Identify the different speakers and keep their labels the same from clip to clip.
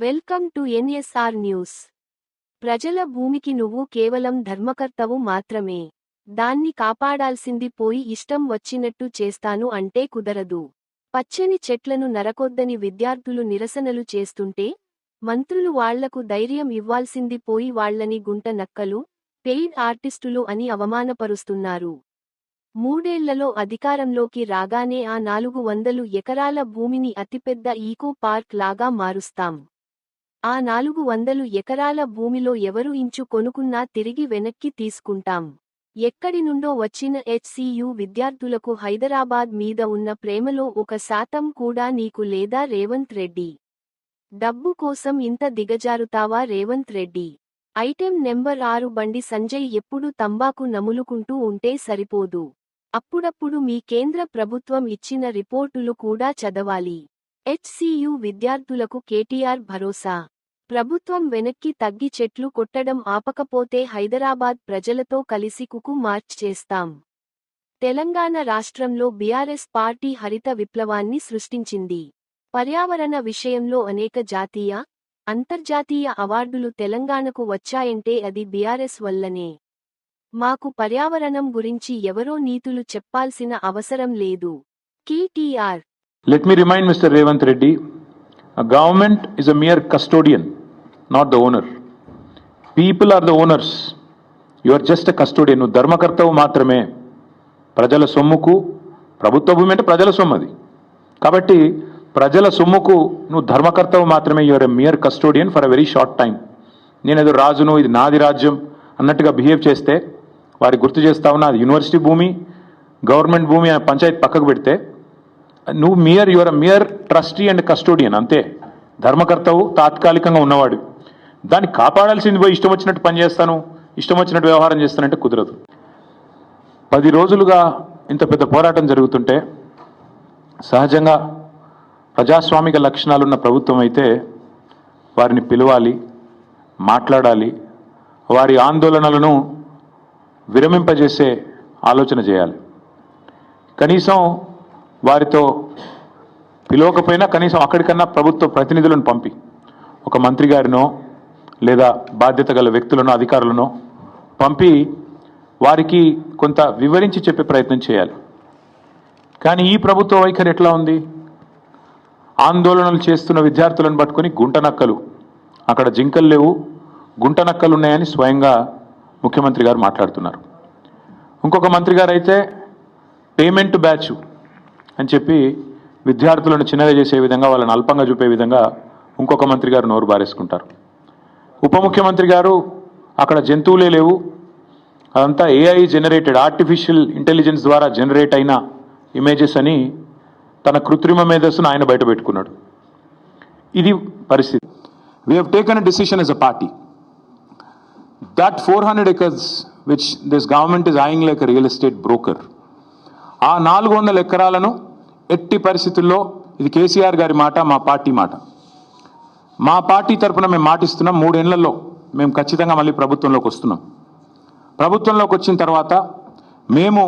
Speaker 1: Welcome to NSR news. ప్రజల భూమికి నువ్వు కేవలం ధర్మకర్తవు మాత్రమే. దాన్ని కాపాడాల్సింది పోయి ఇష్టం వచ్చినట్టు చేస్తాను అంటే కుదరదు. పచ్చని చెట్లను నరకొద్దని విద్యార్థులు నిరసనలు చేస్తుంటే మంత్రులు వాళ్ళకు ధైర్యం ఇవ్వాల్సింది పోయి వాళ్ళని గుంట నక్కలు పెయిడ్ ఆర్టిస్టులు అని అవమానపరుస్తున్నారు. మూడేళ్ళలో అధికారంలోకి రాగానే ఆ నాలుగు వందలు ఎకరాల భూమిని అతిపెద్ద ఈకో పార్క్ లాగా మారుస్తాం. ఆ నాలుగు వందలు ఎకరాల భూమిలో ఎవరు ఇంచు కొనుకున్నా తిరిగి వెనక్కి తీసుకుంటాం. ఎక్కడి నుండో వచ్చిన హెచ్సియు విద్యార్థులకు హైదరాబాద్ మీద ఉన్న ప్రేమలో ఒక శాతం కూడా నీకు లేదా రేవంత్ రెడ్డి. డబ్బు కోసం ఇంత దిగజారుతావా రేవంత్ రెడ్డి? ఐటెం నెంబర్ ఆరు బండి సంజయ్ ఎప్పుడు తంబాకు నములుకుంటూ ఉంటే సరిపోదు. అప్పుడప్పుడు మీ కేంద్ర ప్రభుత్వం ఇచ్చిన రిపోర్టులు కూడా చదవాలి. హెచ్సియు విద్యార్థులకు కేటీఆర్ భరోసా. ప్రభుత్వం వెనక్కి తగ్గి చెట్లు కొట్టడం ఆపకపోతే హైదరాబాద్ ప్రజలతో కలిసి కుకు మార్చ్ చేస్తాం. తెలంగాణ రాష్ట్రంలో బీఆర్ఎస్ పార్టీ హరిత విప్లవాన్ని సృష్టించింది. పర్యావరణ విషయంలో అనేక జాతీయ అంతర్జాతీయ అవార్డులు తెలంగాణకు వచ్చాయంటే అది బీఆర్ఎస్ వల్లనే. మాకు పర్యావరణం గురించి ఎవరో నీతులు చెప్పాల్సిన అవసరం లేదు. KTR.
Speaker 2: Let me remind Mister Revanth Reddy government is a mere custodian not the owner people are the owners you are just just నువ్వు ధర్మకర్తవు మాత్రమే. ప్రజల సొమ్ముకు ప్రభుత్వ భూమి అంటే ప్రజల సొమ్ము అది. కాబట్టి ప్రజల సొమ్ముకు నువ్వు ధర్మకర్తవు మాత్రమే. Your a mere custodian for a very short time నేను ఏదో రాజును ఇది నాది రాజ్యం అన్నట్టుగా బిహేవ్ చేస్తే వారికి గుర్తు చేస్తా ఉన్నా అది యూనివర్సిటీ భూమి గవర్నమెంట్ భూమి అనే పంచాయతీ పక్కకు పెడితే నువ్వు mere your mere trustee and custodian అంతే. ధర్మకర్తవు తాత్కాలికంగా ఉన్నవాడు. దాన్ని కాపాడాల్సింది పోయి ఇష్టం వచ్చినట్టు పని చేస్తాను ఇష్టం వచ్చినట్టు వ్యవహారం చేస్తానంటే కుదరదు. పది రోజులుగా ఇంత పెద్ద పోరాటం జరుగుతుంటే సహజంగా ప్రజాస్వామిక లక్షణాలున్న ప్రభుత్వం అయితే వారిని పిలవాలి మాట్లాడాలి వారి ఆందోళనలను విరమింపజేసే ఆలోచన చేయాలి. కనీసం వారితో పిలవకపోయినా కనీసం అక్కడికన్నా ప్రభుత్వ ప్రతినిధులను పంపి. ఒక మంత్రి గారినో లేదా బాధ్యత గల వ్యక్తులను అధికారులను పంపి వారికి కొంత వివరించి చెప్పే ప్రయత్నం చేయాలి. కానీ ఈ ప్రభుత్వ వైఖరి ఎట్లా ఉంది? ఆందోళనలు చేస్తున్న విద్యార్థులను పట్టుకొని గుంట నక్కలు. అక్కడ జింకలు లేవు. గుంట నక్కలు ఉన్నాయని స్వయంగా ముఖ్యమంత్రి గారు మాట్లాడుతున్నారు. ఇంకొక మంత్రి గారు అయితే పేమెంట్ బ్యాచ్ అని చెప్పి విద్యార్థులను చిన్నగా చేసే విధంగా వాళ్ళని అల్పంగా చూపే విధంగా ఇంకొక మంత్రి గారు నోరు బారేసుకుంటారు. ఉప ముఖ్యమంత్రి గారు అక్కడ జంతువులే లేవు. అదంతా ఏఐ జనరేటెడ్ ఆర్టిఫిషియల్ ఇంటెలిజెన్స్ ద్వారా జనరేట్ అయిన ఇమేజెస్ అని తన కృత్రిమ మేధస్సును ఆయన బయట పెట్టుకున్నాడు. ఇది పరిస్థితి. We have taken a decision as a party that four hundred acres which this government is eyeing like real estate broker ఆ నాలుగు వందల ఎకరాలను ఎట్టి పరిస్థితుల్లో ఇది కేసీఆర్ గారి మాట మా పార్టీ మాట. మా పార్టీ తరపున మేము మాటిస్తున్నాం మూడేళ్ళలో మేము ఖచ్చితంగా మళ్ళీ ప్రభుత్వంలోకి వస్తున్నాం. ప్రభుత్వంలోకి వచ్చిన తర్వాత మేము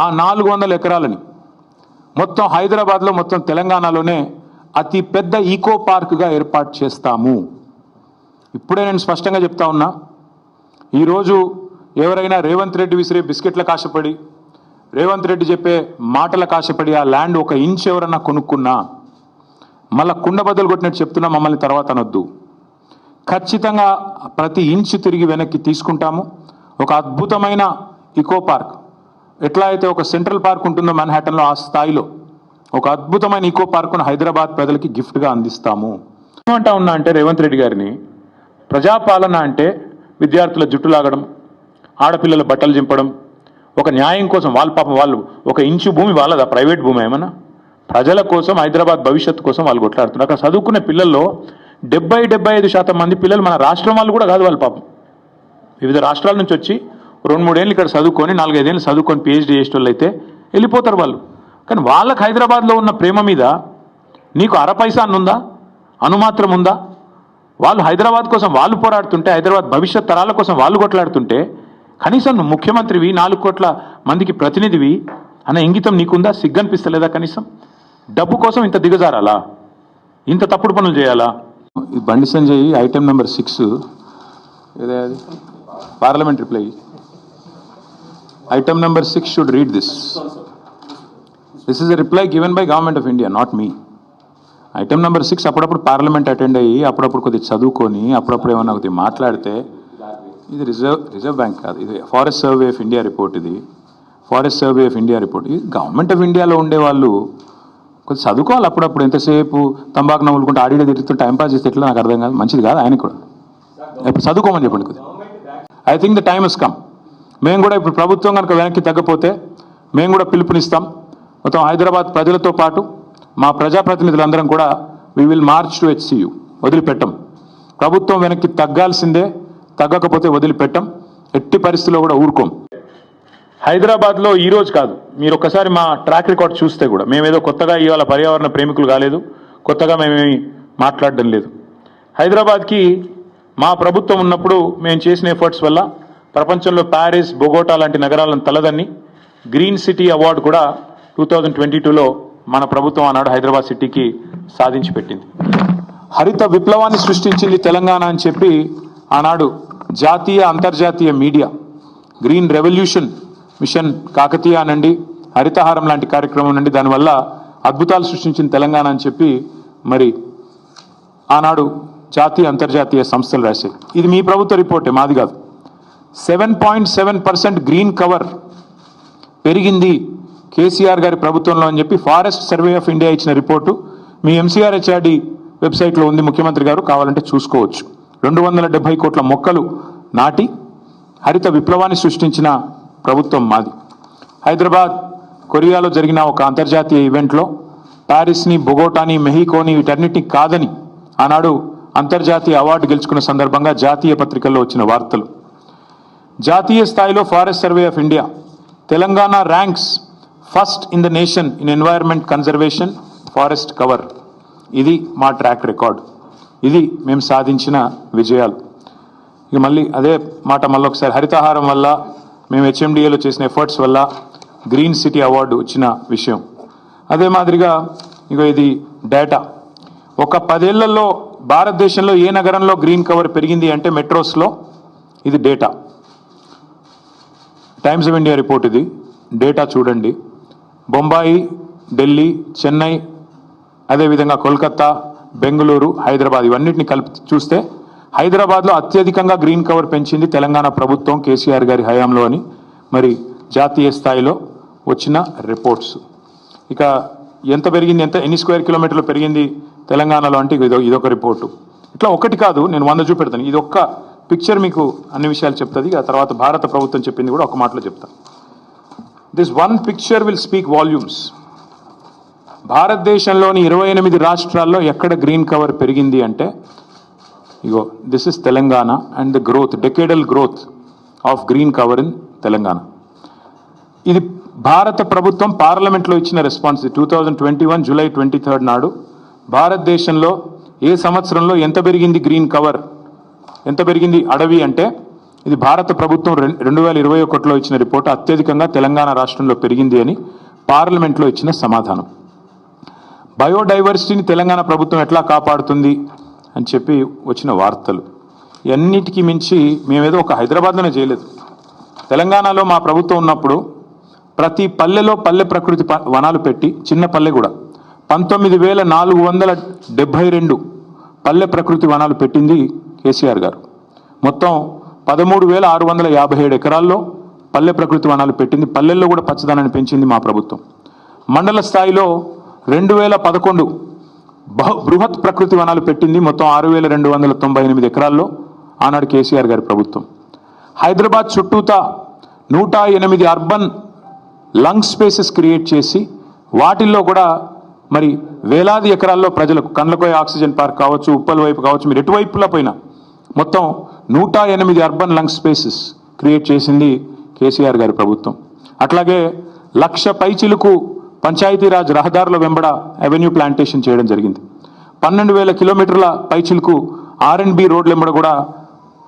Speaker 2: ఆ నాలుగు వందల ఎకరాలని మొత్తం హైదరాబాద్లో మొత్తం తెలంగాణలోనే అతి పెద్ద ఈకో పార్క్గా ఏర్పాటు చేస్తాము. ఇప్పుడే నేను స్పష్టంగా చెప్తా ఉన్నా ఈరోజు ఎవరైనా రేవంత్ రెడ్డి విసిరే బిస్కెట్ల కాశపడి రేవంత్ రెడ్డి చెప్పే మాటల కాశపడి ఆ ల్యాండ్ ఒక ఇంచ్ ఎవరన్నా కొనుక్కున్నా మళ్ళా కుండ బద్దలు కొట్టినట్టు చెప్తున్నా మమ్మల్ని తర్వాత అనొద్దు. ఖచ్చితంగా ప్రతి ఇంచు తిరిగి వెనక్కి తీసుకుంటాము. ఒక అద్భుతమైన ఇకో పార్క్ ఎట్లా అయితే ఒక సెంట్రల్ పార్క్ ఉంటుందో మన్హాటన్లో ఆ స్థాయిలో ఒక అద్భుతమైన ఈకో పార్కును హైదరాబాద్ ప్రజలకి గిఫ్ట్గా అందిస్తాము. ఏమంటా ఉన్నా అంటే రేవంత్ రెడ్డి గారిని ప్రజాపాలన అంటే విద్యార్థుల జుట్టు లాగడం ఆడపిల్లల బట్టలు చింపడం ఒక న్యాయం కోసం వాళ్ళ పాపం వాళ్ళు ఒక ఇంచు భూమి వాళ్ళదా ప్రైవేట్ భూమి ఏమన్నా? ప్రజల కోసం హైదరాబాద్ భవిష్యత్తు కోసం వాళ్ళు కొట్లాడుతున్నారు. అక్కడ చదువుకునే పిల్లల్లో డెబ్బై డెబ్బై ఐదు శాతం మంది పిల్లలు మన రాష్ట్రం వాళ్ళు కూడా కాదు వాళ్ళ పాపం. వివిధ రాష్ట్రాల నుంచి వచ్చి రెండు మూడేళ్ళు ఇక్కడ చదువుకొని నాలుగైదేళ్ళు చదువుకొని పిహెచ్డీ చేసిన వాళ్ళు అయితే వెళ్ళిపోతారు వాళ్ళు. కానీ వాళ్ళకి హైదరాబాద్లో ఉన్న ప్రేమ మీద నీకు అర పైసా అనుందా అనుమాత్రం ఉందా? వాళ్ళు హైదరాబాద్ కోసం వాళ్ళు పోరాడుతుంటే హైదరాబాద్ భవిష్యత్ తరాల కోసం వాళ్ళు కొట్లాడుతుంటే కనీసం నువ్వు ముఖ్యమంత్రివి నాలుగు కోట్ల మందికి ప్రతినిధివి అన్న ఇంగితం నీకుందా? సిగ్గనిపిస్తలేదా కనీసం? డబ్బు కోసం ఇంత దిగజారాలా? ఇంత తప్పుడు పనులు చేయాలా? ఇది బండి సంజయ్ ఐటెం నెంబర్ సిక్స్. ఏదే అది? Parliament reply item number six should read this. This is a reply given by government of India not me item number six అప్పుడప్పుడు పార్లమెంట్ అటెండ్ అయ్యి అప్పుడప్పుడు కొద్దిగా చదువుకొని అప్పుడప్పుడు ఏమన్నా కొద్దిగా మాట్లాడితే ఇది రిజర్వ్ రిజర్వ్ బ్యాంక్ కాదు ఇది forest survey of India report ఇది. Forest survey of India report ఇది గవర్నమెంట్ ఆఫ్ ఇండియాలో ఉండే వాళ్ళు కొంచెం చదువుకోవాలి అప్పుడప్పుడు. ఎంతసేపు తంబాకు నవ్వులుకుంటే ఆడిడ తిరుగుతూ టైంపాస్ చేస్తే ఎట్లా? నాకు అర్థం కాదు. మంచిది కాదు ఆయనకు కూడా. ఇప్పుడు చదువుకోమని చెప్పండి కొద్దిగా. I think the time is come మేము కూడా ఇప్పుడు ప్రభుత్వం కనుక వెనక్కి తగ్గపోతే మేము కూడా పిలుపునిస్తాం. మొత్తం హైదరాబాద్ ప్రజలతో పాటు మా ప్రజాప్రతినిధులందరం కూడా we will march to HCU వదిలిపెట్టం. ప్రభుత్వం వెనక్కి తగ్గాల్సిందే తగ్గకపోతే వదిలిపెట్టం. ఎట్టి పరిస్థితుల్లో కూడా ఊరుకోం. హైదరాబాద్లో ఈ రోజు కాదు. మీరు ఒక్కసారి మా ట్రాక్ రికార్డ్ చూస్తే కూడా. మేమేదో కొత్తగా ఇవాళ పర్యావరణ ప్రేమికులు కాలేదు. కొత్తగా మేమేమి మాట్లాడడం లేదు. హైదరాబాద్కి మా ప్రభుత్వం ఉన్నప్పుడు మేము చేసిన ఎఫర్ట్స్ వల్ల ప్రపంచంలో ప్యారిస్ బొగోటా లాంటి నగరాలను తలదన్ని గ్రీన్ సిటీ అవార్డు కూడా టూ థౌజండ్ ట్వంటీ టూలో మన ప్రభుత్వం ఆనాడు హైదరాబాద్ సిటీకి సాధించి పెట్టింది. హరిత విప్లవాన్ని సృష్టించింది తెలంగాణ అని చెప్పి ఆనాడు జాతీయ అంతర్జాతీయ media green revolution mission Kakatiya అనండి హరితహారం లాంటి కార్యక్రమం నుండి దానివల్ల అద్భుతాలు సృష్టించిన తెలంగాణ అని చెప్పి మరి ఆనాడు జాతీయ అంతర్జాతీయ సంస్థలు రాశాయి. ఇది మీ ప్రభుత్వ రిపోర్టే మాది కాదు. Seven point seven percent green cover పెరిగింది కేసీఆర్ గారి ప్రభుత్వంలో అని చెప్పి ఫారెస్ట్ సర్వే ఆఫ్ ఇండియా ఇచ్చిన రిపోర్టు మీ ఎంసీఆర్ హెచ్ఆర్డి వెబ్సైట్లో ఉంది ముఖ్యమంత్రి గారు కావాలంటే చూసుకోవచ్చు. రెండు వందల డెబ్బై కోట్ల మొక్కలు నాటి హరిత విప్లవాన్ని సృష్టించిన ప్రభుత్వం మాది. హైదరాబాద్ కొరియాలో జరిగిన ఒక అంతర్జాతీయ ఈవెంట్లో ప్యారిస్ని బొగోటాని మెహికోని వీటన్నిటిని కాదని ఆనాడు అంతర్జాతీయ అవార్డు గెలుచుకున్న సందర్భంగా జాతీయ పత్రికల్లో వచ్చిన వార్తలు. జాతీయ స్థాయిలో forest survey of India Telangana ranks first in the nation in environment conservation forest cover. ఇది మా ట్రాక్ రికార్డ్. ఇది మేము సాధించిన విజయాలు. ఇక మళ్ళీ అదే మాట మళ్ళీ ఒకసారి హరితహారం వల్ల మేము హెచ్ఎండిఏలో చేసిన ఎఫర్ట్స్ వల్ల గ్రీన్ సిటీ అవార్డు వచ్చిన విషయం. అదే మాదిరిగా ఇగో ఇది డేటా ఒక పదేళ్ళలో భారతదేశంలో ఏ నగరంలో గ్రీన్ కవర్ పెరిగింది అంటే మెట్రోస్లో ఇది data Times of India report ఇది. డేటా చూడండి. బొంబాయి ఢిల్లీ చెన్నై అదేవిధంగా కోల్కత్తా బెంగళూరు హైదరాబాద్ ఇవన్నిటిని కలిపి చూస్తే హైదరాబాద్లో అత్యధికంగా గ్రీన్ కవర్ పెంచింది తెలంగాణ ప్రభుత్వం కేసీఆర్ గారి హయాంలో అని మరి జాతీయ స్థాయిలో వచ్చిన రిపోర్ట్స్. ఇక ఎంత పెరిగింది ఎంత ఎన్ని స్క్వేర్ కిలోమీటర్లు పెరిగింది తెలంగాణలో అంటే ఇదో ఇదొక రిపోర్టు. ఇట్లా ఒకటి కాదు నేను వంద చూపెడతాను. ఇది ఒక్క పిక్చర్ మీకు అన్ని విషయాలు చెప్తుంది. ఆ తర్వాత భారత ప్రభుత్వం చెప్పింది కూడా ఒక మాటలో చెప్తాను this one picture will speak volumes భారతదేశంలోని ఇరవై ఎనిమిది రాష్ట్రాల్లో ఎక్కడ గ్రీన్ కవర్ పెరిగింది అంటే ఇగో this is Telangana and the growth decadal growth of green cover in Telangana. ఇది భారత ప్రభుత్వం పార్లమెంట్లో ఇచ్చిన response two thousand twenty one July twenty third నాడు భారతదేశంలో ఏ సంవత్సరంలో ఎంత పెరిగింది గ్రీన్ కవర్ ఎంత పెరిగింది అడవి అంటే? ఇది భారత ప్రభుత్వం రెండు వేల ఇరవై ఒకటిలో ఇచ్చిన రిపోర్ట్ అత్యధికంగా తెలంగాణ రాష్ట్రంలో పెరిగింది అని పార్లమెంట్లో ఇచ్చిన సమాధానం. బయోడైవర్సిటీని తెలంగాణ ప్రభుత్వం ఎట్లా కాపాడుతుంది? అని చెప్పి వచ్చిన వార్తలు. ఇవన్నిటికీ మించి మేమేదో ఒక హైదరాబాద్లోనే చేయలేదు. తెలంగాణలో మా ప్రభుత్వం ఉన్నప్పుడు ప్రతి పల్లెలో పల్లె ప్రకృతి ప- వనాలు పెట్టి చిన్న పల్లె కూడా పంతొమ్మిది వేల నాలుగు వందల డెబ్భై రెండు పల్లె ప్రకృతి వనాలు పెట్టింది కేసీఆర్ గారు. మొత్తం పదమూడు వేల ఆరు వందల యాభై ఏడు ఎకరాల్లో పల్లె ప్రకృతి వనాలు పెట్టింది. పల్లెల్లో కూడా పచ్చదనాన్ని పెంచింది మా ప్రభుత్వం. మండల స్థాయిలో రెండు వేల పదకొండు బహు బృహత్ ప్రకృతి వనాలు పెట్టింది మొత్తం ఆరు వేల రెండు వందల తొంభై ఎనిమిది ఎకరాల్లో ఆనాడు కేసీఆర్ గారి ప్రభుత్వం. హైదరాబాద్ చుట్టూతా నూట ఎనిమిది అర్బన్ లంగ్ స్పేసెస్ క్రియేట్ చేసి వాటిల్లో కూడా మరి వేలాది ఎకరాల్లో ప్రజలకు కండ్లకోయ ఆక్సిజన్ పార్క్ కావచ్చు ఉప్పల వైపు కావచ్చు మీరు ఎటువైపులా పోయినా మొత్తం నూట ఎనిమిది అర్బన్ లంగ్ స్పేసెస్ క్రియేట్ చేసింది కేసీఆర్ గారి ప్రభుత్వం. అట్లాగే లక్ష పైచిలకు పంచాయతీరాజ్ రహదారుల వెంబడ అవెన్యూ ప్లాంటేషన్ చేయడం జరిగింది. పన్నెండు వేల కిలోమీటర్ల పైచిలకు ఆర్ అండ్ బి రోడ్ల వెంబడ కూడా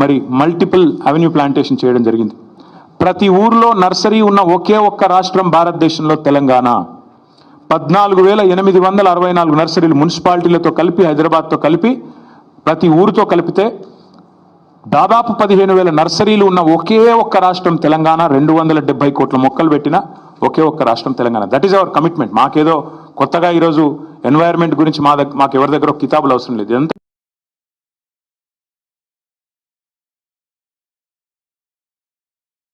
Speaker 2: మరి మల్టిపుల్ అవెన్యూ ప్లాంటేషన్ చేయడం జరిగింది. ప్రతి ఊర్లో నర్సరీ ఉన్న ఒకే ఒక్క రాష్ట్రం భారతదేశంలో తెలంగాణ. పద్నాలుగు వేల ఎనిమిది వందల అరవై నాలుగు నర్సరీలు మున్సిపాలిటీలతో కలిపి హైదరాబాద్తో కలిపి ప్రతి ఊరితో కలిపితే దాదాపు పదిహేను వేల నర్సరీలు ఉన్న ఒకే ఒక్క రాష్ట్రం తెలంగాణ రెండు వందల డెబ్బై కోట్ల మొక్కలు పెట్టిన ఒకే ఒక్క రాష్ట్రం Telangana. That is our commitment మాకేదో కొత్తగా ఈరోజు ఎన్వైర్న్మెంట్ గురించి మా దగ్గర మాకు ఎవరి దగ్గర కితాబులు అవసరం లేదు. ఎంత